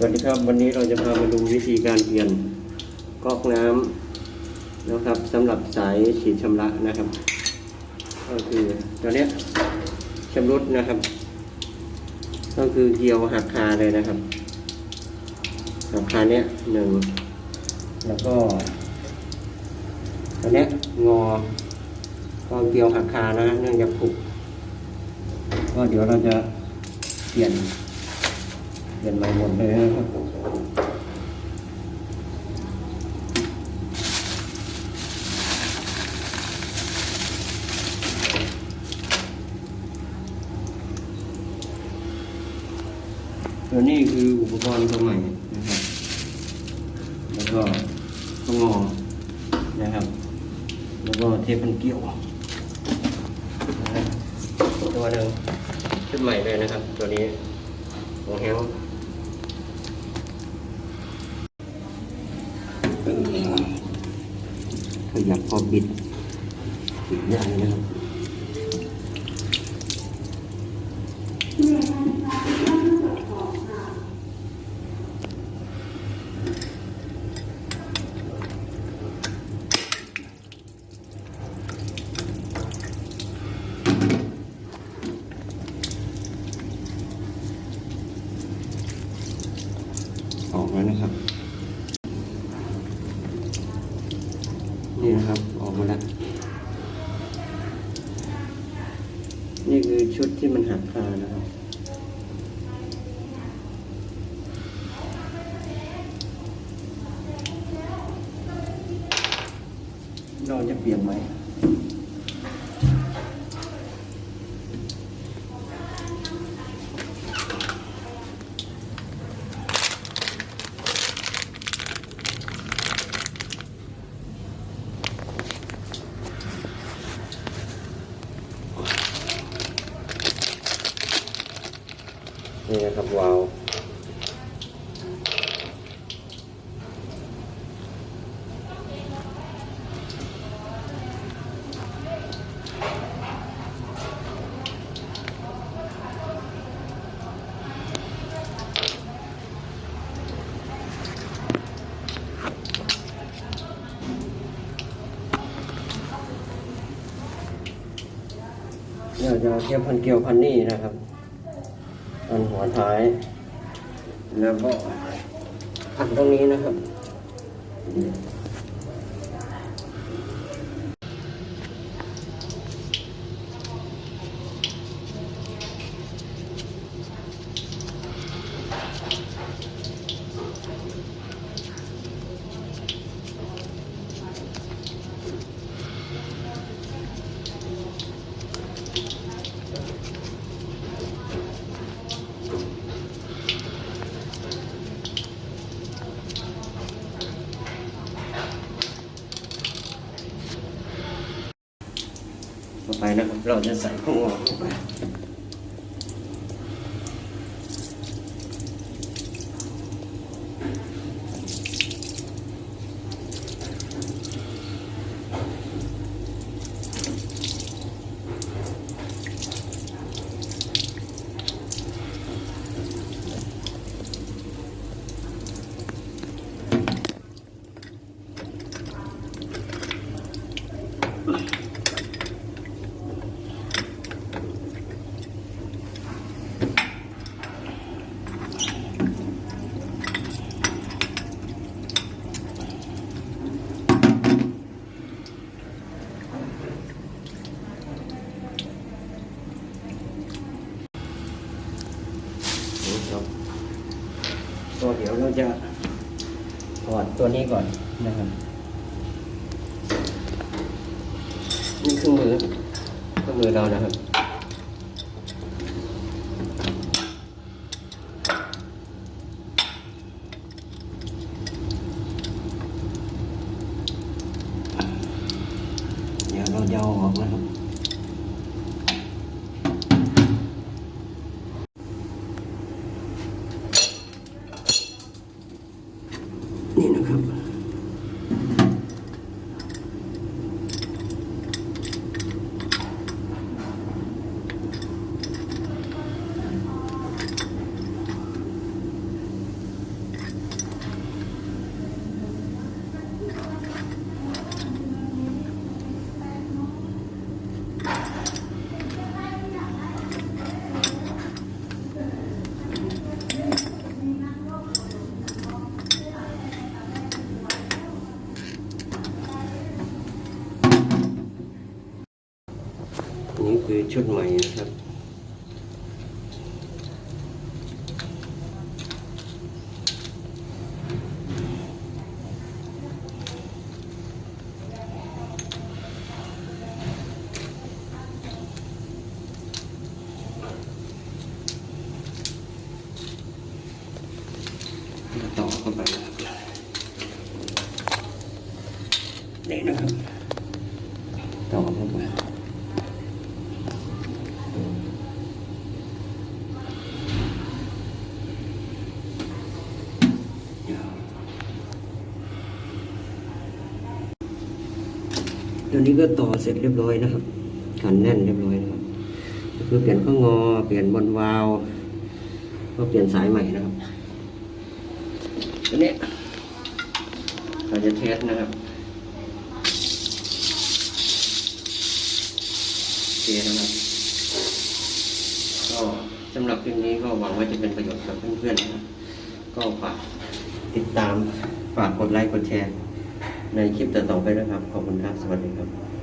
สวัสดีครับวันนี้เราจะพามาดูวิธีการเปลี่ยนก๊อกน้ำนะครับสำหรับสายฉีดชำระนะครับ ก็คือตัวเนี้ยชำรุดนะครับ ก็คือเกี่ยวหักคาเลยนะครับหักคาเนี้ยหนึ่งแล้วก็ตัวเนี้ยงอก็เกี่ยวหักคานะเนื่องจากผุก็เดี๋ยวเราจะเปลี่ยน เปลี่ยนใหม่หมดเลยนะครับตัวนี้คืออุปกรณ์ตัวใหม่นะครับ แล้วก็ตัวงอนะครับ แล้วก็เทปพันเกี่ยวตัวหนึ่งชุดใหม่เลยนะครับ ตัวนี้ของแฮง ขยับพอบิดบิดได้นะครับออกแล้วนะครับ นี่นะครับ ออกมาแล้ว นี่คือชุดที่มันหักคานะครับ เราจะเปลี่ยนไหม วาล์วเนี่ยจะเทียบพันเกลียวพันนี่นะครับ อันหัวท้าย แล้วก็อันตรงนี้นะครับ ไปนะครับ เราจะใส่ข้างออกลงไปนี่ครับ ก็เดี๋ยวเราจะถอดตัวนี้ก่อนนะครับนี่เครื่องมือเครื่องมือเรานะครับเดี๋ยวเราจะเอาออกนะครับ ชุดใหม่นะครับต่อเข้าไปนะครับนี่นะครับต่อเข้าไป ตัวนี้ก็ต่อเสร็จเรียบร้อยนะครับกันแน่นเรียบร้อยนะครับคือเปลี่ยนข้องอเปลี่ยนบนวาล์วก็เปลี่ยนสายใหม่นะครับตัวนี้เราจะเทสนะครับโอเคนะครับก็สำหรับคลิปนี้ก็หวังว่าจะเป็นประโยชน์กับเพื่อนๆนะครับก็ฝากติดตามฝากกดไลค์กดแชร์ ในคลิปต่อๆไปนะครับ ขอบคุณครับ สวัสดีครับ